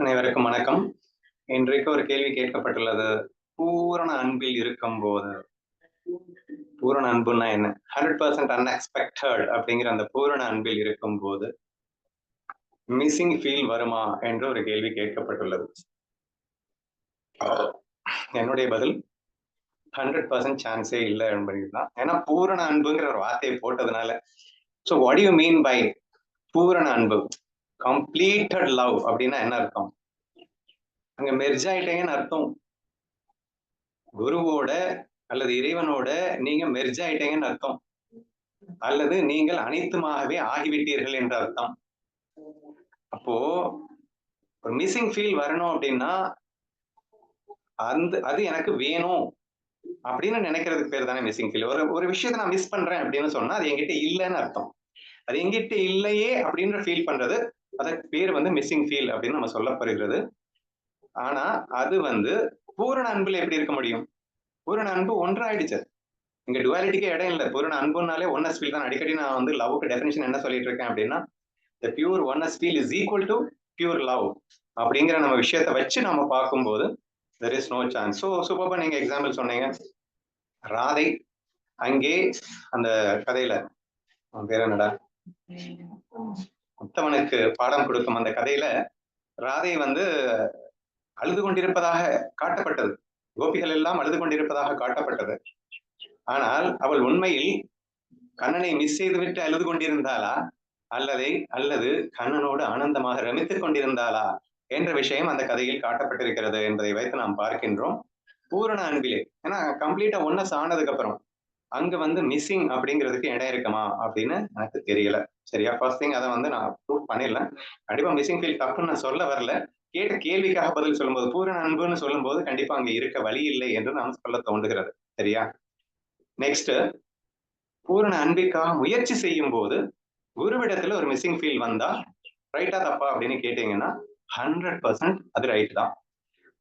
அனைவருக்கும் வணக்கம். இன்றைக்கு ஒரு கேள்வி கேட்கப்பட்டுள்ளது. பூரண அன்பில் இருக்கும்போது பூரண அன்புன்னா என்ன? ஹண்ட்ரட் பர்சன்ட் அன்எக்ஸ்பெக்டட் அப்படிங்கிற அந்த பூரண அன்பில் இருக்கும் போது மிஸ்ஸிங் ஃபீல் வருமா என்று ஒரு கேள்வி கேட்கப்பட்டுள்ளது. என்னுடைய பதில் ஹண்ட்ரட் பர்சன்ட் சான்ஸே இல்லை என்பதுதான் ஏன்னா பூரண அன்புங்கிற ஒரு வார்த்தையை போட்டதுனால. So what you mean by பூரண அன்பு? கம்ப்ளீட்டட் லவ் அப்படின்னா என்ன அர்த்தம்? அங்க மெர்ஜ் ஆயிட்டீங்கன்னு அர்த்தம். குருவோட அல்லது இறைவனோட நீங்க மெர்ஜ் ஆயிட்டீங்கன்னு அர்த்தம். அல்லது நீங்கள் அனைத்துமாகவே ஆகிவிட்டீர்கள் என்ற அர்த்தம். அப்போ ஒரு மிஸ்ஸிங் ஃபீல் வரணும் அப்படின்னா அந்த அது எனக்கு வேணும் அப்படின்னு நினைக்கிறதுக்கு பேர் தானே மிஸ்ஸிங் ஃபீல் ஒரு ஒரு விஷயத்த நான் மிஸ் பண்றேன் அப்படின்னு சொன்னா அது என்கிட்ட இல்லைன்னு அர்த்தம். அது எங்கிட்ட இல்லையே அப்படின்ற ஃபீல் பண்றது அதற்கு பேர் வந்து மிஸ்ஸிங் ஃபீல் அப்படின்னு நம்ம சொல்லப்படுகிறது. ஆனா அது வந்து பூரண அன்புல எப்படி இருக்க முடியும்? பூரண அன்பு ஒன்றாயிடுச்சு. இங்க டுவாலிட்டிக்கே இடம் இல்லை. பூரண அன்புனாலே ஒன்னஸ் ஃபீல் தான். அடிக்கடி நான் வந்து லவ்க்கு டெஃபினேஷன் என்ன சொல்லிட்டு இருக்கேன் அப்படின்னா the pure oneness feel is equal to pure love அப்படிங்கிற நம்ம விஷயத்த வச்சு நம்ம பார்க்கும்போது there is no chance so சூப்பர்பா நீங்க எக்ஸாம்பிள் சொன்னீங்க. ராதை அங்கே அந்த கதையில பேர் என்னடா? உத்தவனுக்கு பாடம் கொடுக்கும் அந்த கதையில ராதை வந்து அழுது கொண்டிருப்பதாக காட்டப்பட்டது. கோபிகள் எல்லாம் அழுது கொண்டிருப்பதாக காட்டப்பட்டது. ஆனால் அவள் உண்மையில் கண்ணனை மிஸ் செய்துவிட்டு அழுது கொண்டிருந்தாளா? அல்லதை அல்லது கண்ணனோடு ஆனந்தமாக ரமித்துக் கொண்டிருந்தாளா? என்ற விஷயம் அந்த கதையில் காட்டப்பட்டிருக்கிறது என்பதை வைத்து நாம் பார்க்கின்றோம். பூரண அன்பிலே. ஏன்னா கம்ப்ளீட்டா ஒன்னஸ் ஆனதுக்கு அப்புறம் அங்க வந்து மிஸ்ஸிங் அப்படிங்கிறதுக்கு இடம் இருக்குமா அப்படின்னு எனக்கு தெரியல. சரியா? ஃபர்ஸ்ட் திங் அதை வந்து நான் ப்ரூவ் பண்ணிடலாம் கண்டிப்பா மிஸ்ஸிங் ஃபீல் தப்புன்னு நான் சொல்ல வரல. கேட்ட கேள்விக்காக பதில் சொல்லும்போது பூரண அன்புன்னு சொல்லும்போது கண்டிப்பா அங்க இருக்க வழி இல்லை என்று நான் சொல்ல தோன்றுகிறது. சரியா? நெக்ஸ்ட் பூரண அன்பிற்காக முயற்சி செய்யும் போது குருவிடத்துல ஒரு மிஸ்ஸிங் ஃபீல் வந்தா ரைட்டா தப்பா அப்படின்னு கேட்டீங்கன்னா ஹண்ட்ரட் பர்சன்ட் அது ரைட் தான்.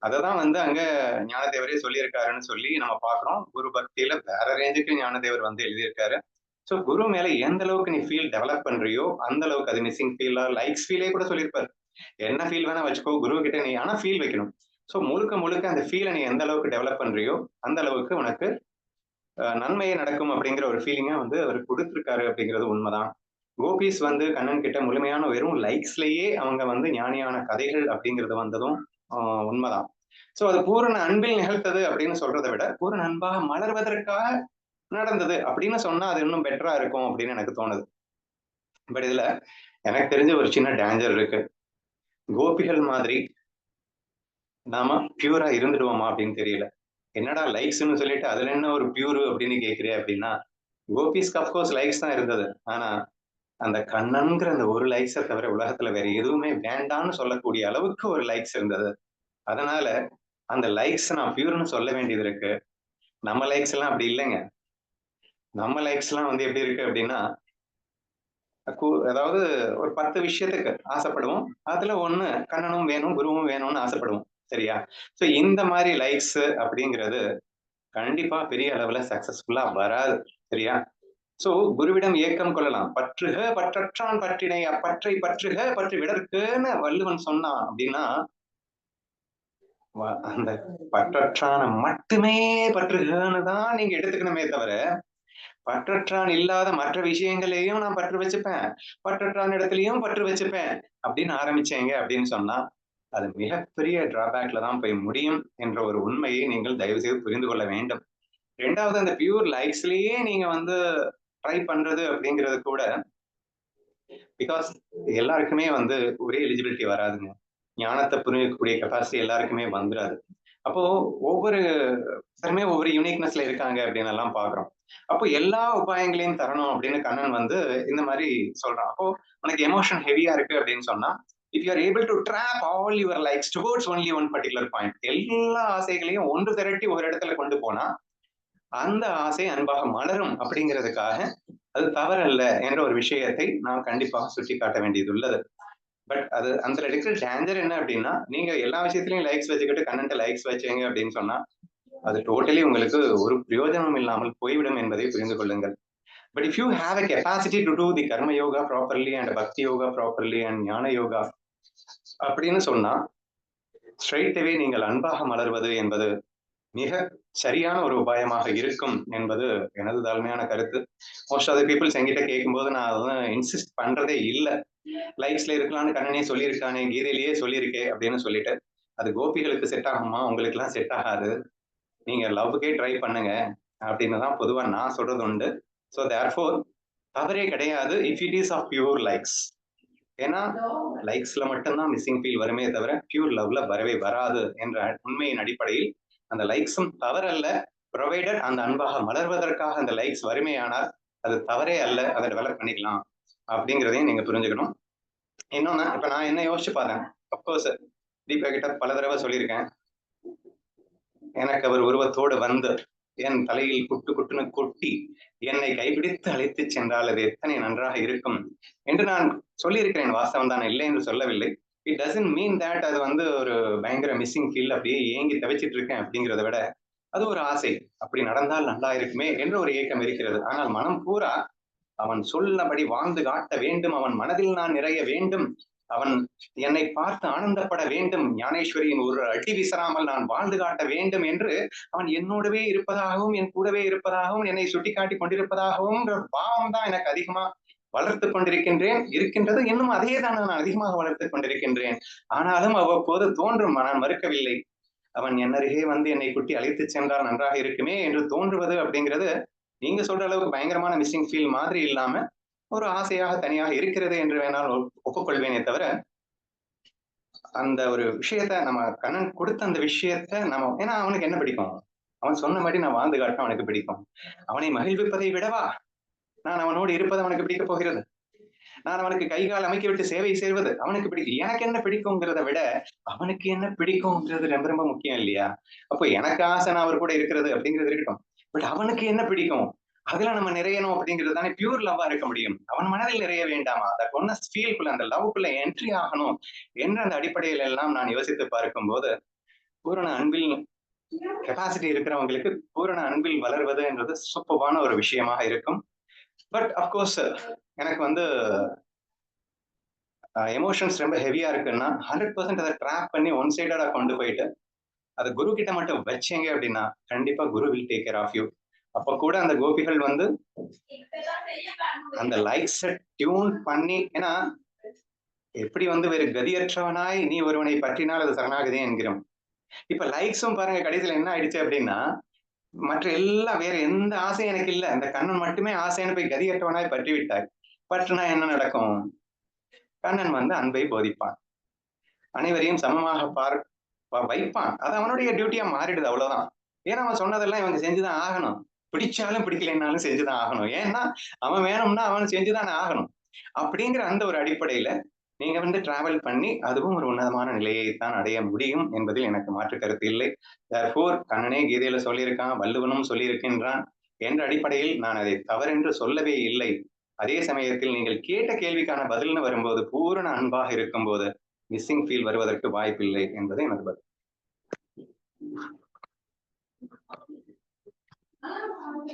அதை தான் வந்து அங்க ஞானதேவரே சொல்லியிருக்காருன்னு சொல்லி நம்ம பாக்குறோம் குரு பக்தியில வேற ரேஞ்சுக்கு ஞானதேவர் வந்து எழுதியிருக்காரு. ஸோ குரு மேல எந்த அளவுக்கு நீ ஃபீல் டெவலப் பண்றியோ அந்த அளவுக்கு அது மிஸ்ஸிங் ஃபீலா லைக்ஸ் ஃபீலே கூட சொல்லியிருப்பாரு. என்ன ஃபீல் வேணா வச்சுக்கோ குரு கிட்ட நீ ஆனா ஃபீல் வைக்கணும். ஸோ முழுக்க முழுக்க அந்த ஃபீலை நீ எந்த அளவுக்கு டெவலப் பண்றியோ அந்த அளவுக்கு உனக்கு நன்மையே நடக்கும் அப்படிங்கிற ஒரு ஃபீலிங்கை வந்து அவர் கொடுத்துருக்காரு அப்படிங்கிறது உண்மைதான். கோபிஸ் வந்து கண்ணன் கிட்ட முழுமையான வெறும் லைக்ஸ்லயே அவங்க வந்து ஞானியான கதைகள் அப்படிங்கிறது வந்ததும் உண்மைதான். சோ அது பூரண அன்பில் நிகழ்த்தது அப்படின்னு சொல்றதை விட பூரண அன்பாக மலர்வதற்காக நடந்தது அப்படின்னு சொன்னா அது இன்னும் பெட்டரா இருக்கும் அப்படின்னு எனக்கு தோணுது. பட் இதுல எனக்கு தெரிஞ்ச ஒரு சின்ன டேஞ்சர் இருக்கு. கோபிகள் மாதிரி நாம பியூரா இருந்துடுவோமா அப்படின்னு தெரியல. என்னடா லைக்ஸ்ன்னு சொல்லிட்டு அதுல என்ன ஒரு பியூர் அப்படின்னு கேக்குறே அப்படின்னா கோபிஸ்க்கு அப்கோர்ஸ் லைக்ஸ் தான் இருந்தது. ஆனா அந்த கண்ணன்கிற அந்த ஒரு லைக்ஸை தவிர உலகத்துல வேற எதுவுமே வேண்டாம்னு சொல்லக்கூடிய அளவுக்கு ஒரு லைக்ஸ் இருந்தது. அதனால அந்த லைக்ஸ் நான் பியூர்னு சொல்ல வேண்டியது இருக்கு. நம்ம லைக்ஸ் எல்லாம் அப்படி இல்லைங்க. நம்ம லைக்ஸ் எல்லாம் வந்து எப்படி இருக்கு அப்படின்னா அதாவது ஒரு பத்து விஷயத்துக்கு ஆசைப்படுவோம். அதுல ஒண்ணு கண்ணனும் வேணும் குருவும் வேணும்னு ஆசைப்படுவோம். சரியா? சோ இந்த மாதிரி லைக்ஸ் அப்படிங்கிறது கண்டிப்பா பெரிய அளவுல சக்சஸ்ஃபுல்லா வராது. சரியா? சோ குருவிடம் ஏக்கம் கொள்ளலாம். பற்றுக பற்றற்றான் பற்றினை அப்பற்றை பற்றுக பற்றி விடற்குன்னு வள்ளுவன் சொன்னான் அப்படின்னா அந்த பற்றற்றான மட்டுமே பற்றுகன்னு தான் நீங்க எடுத்துக்கணுமே தவிர பற்றற்றான் இல்லாத மற்ற விஷயங்களையும் நான் பற்று வச்சுப்பேன். பற்றற்றான் இடத்துலயும் பற்று வச்சுப்பேன் அப்படின்னு ஆரம்பிச்சேங்க அப்படின்னு சொன்னா அது மிகப்பெரிய டிராபேக்ல தான் போய் முடியும் என்ற ஒரு உண்மையை நீங்கள் தயவு செய்து புரிந்து கொள்ள வேண்டும். ரெண்டாவது அந்த பியூர் லைக்ஸ்லயே நீங்க வந்து ட்ரை பண்றது அப்படிங்கிறது கூட பிகாஸ் எல்லாருக்குமே வந்து ஒரே எலிஜிபிலிட்டி வராதுங்க. ஞானத்தை புரிஞ்சிக்கக்கூடிய கெப்பாசிட்டி எல்லாருக்குமே வந்துடாது அப்போ ஒவ்வொரு தருமே ஒவ்வொரு யூனிக்னஸ்ல இருக்காங்க அப்படின்னு எல்லாம் பாக்குறோம். அப்போ எல்லா உபாயங்களையும் தரணும் அப்படின்னு கண்ணன் வந்து இந்த மாதிரி சொல்றான். அப்போ உனக்கு எமோஷன் ஹெவியா இருக்கு அப்படின்னு சொன்னா if you are able to drop all your likes towards only one particular point எல்லா ஆசைகளையும் ஒன்று திரட்டி ஒரு இடத்துல கொண்டு போனா அந்த ஆசை அன்பாக மலரும் அப்படிங்கிறதுக்காக அது தவறல்ல என்ற ஒரு விஷயத்தை நாம் கண்டிப்பாக சுட்டி காட்ட வேண்டியது உள்ளது பட் அது அந்த இருக்கிற டேஞ்சர் என்ன அப்படின்னா நீங்க எல்லா விஷயத்திலையும் லைக்ஸ் வச்சுக்கிட்டு கண்ணன்ட்ட லைக்ஸ் வச்சீங்க அப்படின்னு சொன்னா அது டோட்டலி உங்களுக்கு ஒரு பிரயோஜனம் இல்லாமல் போய்விடும் என்பதை புரிந்து கொள்ளுங்கள். But if you have a capacity to do the karma yoga properly and பக்தி யோகா ப்ராப்பர்லி அண்ட் ஞான யோகா அப்படின்னு சொன்னா ஸ்ட்ரைட்டவே நீங்கள் அன்பாக மலர்வது என்பது மிக சரியான ஒரு உபாயமாக இருக்கும் என்பது எனது தாழ்மையான கருத்து. மோஸ்ட் ஆஃப் த பீப்புள்ஸ் என்கிட்ட கேட்கும்போது நான் அதான் இன்சிஸ்ட் பண்றதே இல்லை. லைக்ஸ்ல இருக்கலாம்னு கண்ணனே சொல்லியிருக்கானே கீதையிலேயே சொல்லியிருக்கே அப்படின்னு சொல்லிட்டு அது கோபிகளுக்கு செட் ஆகுமா? உங்களுக்கு எல்லாம் செட் ஆகாது. நீங்க லவ்வுக்கே ட்ரை பண்ணுங்க அப்படின்னு தான் பொதுவா நான் சொல்றது உண்டு. ஸோ தேர்ஃபோர் தவறே கிடையாது. If it is of pure likes ஏன்னா லைக்ஸ்ல மட்டும்தான் மிஸ்ஸிங் ஃபீல் வருமே தவிர பியூர் லவ்ல வரவே வராது என்ற உண்மையின் அடிப்படையில் அந்த லைக்ஸும் தவறல்ல. ப்ரொவைடட் அந்த அன்பாக மலர்வதற்காக அந்த லைக்ஸ் வறுமையானால் அது தவறே அல்ல அதை டெவலப் பண்ணிக்கலாம் அப்படிங்கிறதையும் நீங்க புரிஞ்சுக்கணும். இன்னொன்னு இப்ப நான் என்ன யோசிச்சு பார்த்தேன்? அப்கோர்ஸ் தீபா கிட்ட பல தடவை சொல்லியிருக்கேன். எனக்கு அவர் உருவத்தோடு வந்து என் தலையில் குட்டு குட்டுன்னு கொட்டி என்னை கைப்பிடித்து அழைத்து சென்றால் அது எத்தனை நன்றாக இருக்கும் என்று நான் சொல்லியிருக்கிறேன். வாஸ்தவம் தான் இல்லை என்று சொல்லவில்லை. இட் டசன்ட் மீன் தேட் அது வந்து ஒரு பயங்கர மிஸ்ஸிங் ஃபீல் அப்படியே ஏங்கி தவிச்சிட்டு இருக்கேன் அப்படிங்கிறத விட அது ஒரு ஆசை. அப்படி நடந்தால் நல்லா இருக்குமே என்ற ஒரு ஏக்கம் இருக்கிறது. ஆனால் மனம் பூரா அவன் சொல்லபடி வாழ்ந்து காட்ட வேண்டும் அவன் மனதில் நான் நிறைய வேண்டும் அவன் என்னை பார்த்து ஆனந்தப்பட வேண்டும் ஞானேஸ்வரியின் ஒரு அடி விசராமல் நான் வாழ்ந்து காட்ட வேண்டும் என்று அவன் என்னோடவே இருப்பதாகவும் என் கூடவே இருப்பதாகவும் என்னை சுட்டி காட்டி கொண்டிருப்பதாகவும் பாவம் தான் எனக்கு அதிகமா வளர்த்து கொண்டிருக்கின்றேன் இருக்கின்றது இன்னும் அதே தான் நான் அதிகமாக வளர்த்து கொண்டிருக்கின்றேன். ஆனாலும் அவ்வப்போது தோன்றும் நான் மறுக்கவில்லை. அவன் என்னருகே வந்து என்னை குட்டி அழைத்து சென்றால் நன்றாக இருக்குமே என்று தோன்றுவது அப்படிங்கிறது நீங்க சொல்ற அளவுக்கு பயங்கரமான மிஸ்ஸிங் ஃபீல் மாதிரி இல்லாம ஒரு ஆசையாக தனியாக இருக்கிறது என்று வேணால் ஒப்புக்கொள்வேனே தவிர அந்த ஒரு விஷயத்த நம்ம கண்ணன் கொடுத்த அந்த விஷயத்த நம்ம ஏன்னா அவனுக்கு என்ன பிடிக்கும்? அவன் சொன்ன மாதிரி நான் வாழ்ந்து காட்ட அவனுக்கு பிடிக்கும். அவனை மகிழ்விப்பதை விடவா? நான் அவனோடு இருப்பது அவனுக்கு பிடிக்க போகிறது. நான் அவனுக்கு கை கால் அமைக்க விட்டு சேவை செய்வது அவனுக்கு பிடிக்கும் எனக்கு என்ன பிடிக்குங்கிறத விட அவனுக்கு என்ன பிடிக்கும்ங்கிறது ரொம்ப ரொம்ப முக்கியம் இல்லையா? அப்போ எனக்கு ஆசை நான் அவர் கூட இருக்கிறது அப்படிங்கிறது இருக்கட்டும். பட் அவனுக்கு என்ன பிடிக்கும்? அதுல நம்ம நிறையணும் அப்படிங்கிறது தானே பியூர் லவ்வா இருக்க முடியும். அவன் மனதில் நிறைய வேண்டாமா? அந்த ஒன்ன ஃபீல்குள்ள அந்த லவ்க்குள்ள என்ட்ரி ஆகணும் என்ற அந்த அடிப்படையில எல்லாம் நான் யோசித்து பார்க்கும் போது பூரண அன்பில் கெப்பாசிட்டி இருக்கிறவங்களுக்கு பூரண அன்பில் வளர்வது என்றது சூப்பவான ஒரு விஷயமாக இருக்கும். பட் அப்கோர்ஸ் uh, எனக்கு வந்து uh, எமோஷன்ஸ் ரொம்ப ஹெவியா இருக்குன்னா ஹண்ட்ரட் பர்சன்ட் அதை ட்ராப் பண்ணி ஒன் சைடடா கொண்டு போயிட்டு அதை குரு கிட்ட மட்டும் வச்சீங்க அப்படின்னா கண்டிப்பா guru will take care of you அப்ப கூட அந்த கோபிகள் வந்து அந்த லைக்ஸ டியூன் பண்ணி ஏன்னா எப்படி வந்து வேறு கதியற்றவனாய் நீ ஒருவனை பற்றினால் அது சரணாகதே என்கிறோம். இப்ப லைக்ஸும் பாருங்க கடைசியில என்ன ஆயிடுச்சு அப்படின்னா மற்ற எல்லாம் வேற எந்த ஆசையும் எனக்கு இல்லை. அந்த கண்ணன் மட்டுமே ஆசைன்னு போய் கதியற்றவனாய் பற்றி விட்டார் பற்றுனா என்ன நடக்கும்? கண்ணன் வந்து அன்பை போதிப்பான். அனைவரையும் சமமாக பார் வைப்பான். அது அவனுடைய டியூட்டியா மாறிடுது அவ்வளவுதான். ஏன்னா அவன் சொன்னதெல்லாம் இவங்க செஞ்சுதான் ஆகணும். பிடிச்சாலும் பிடிக்கலைன்னாலும் செஞ்சுதான் ஆகணும். ஏன்னா அவன் வேணும்னா அவன் செஞ்சுதானே ஆகணும். அப்படிங்கிற அந்த ஒரு அடிப்படையில நீங்க வந்து டிராவல் பண்ணி அதுவும் ஒரு உன்னதமான நிலையை தான் அடைய முடியும் என்பதில் எனக்கு மாற்று கருத்து இல்லை. தர்போர் கண்ணனே கீதையில சொல்லியிருக்கான் வள்ளுவனும் சொல்லியிருக்கின்றான் என்ற அடிப்படையில் நான் அதை தவறென்று சொல்லவே இல்லை. அதே சமயத்தில் நீங்கள் கேட்ட கேள்விக்கான பதில்னு வரும்போது பூரண அன்பாக இருக்கும் போது மிஸ்ஸிங் ஃபீல் வருவதற்கு வாய்ப்பில்லை என்பது எனது பதில்.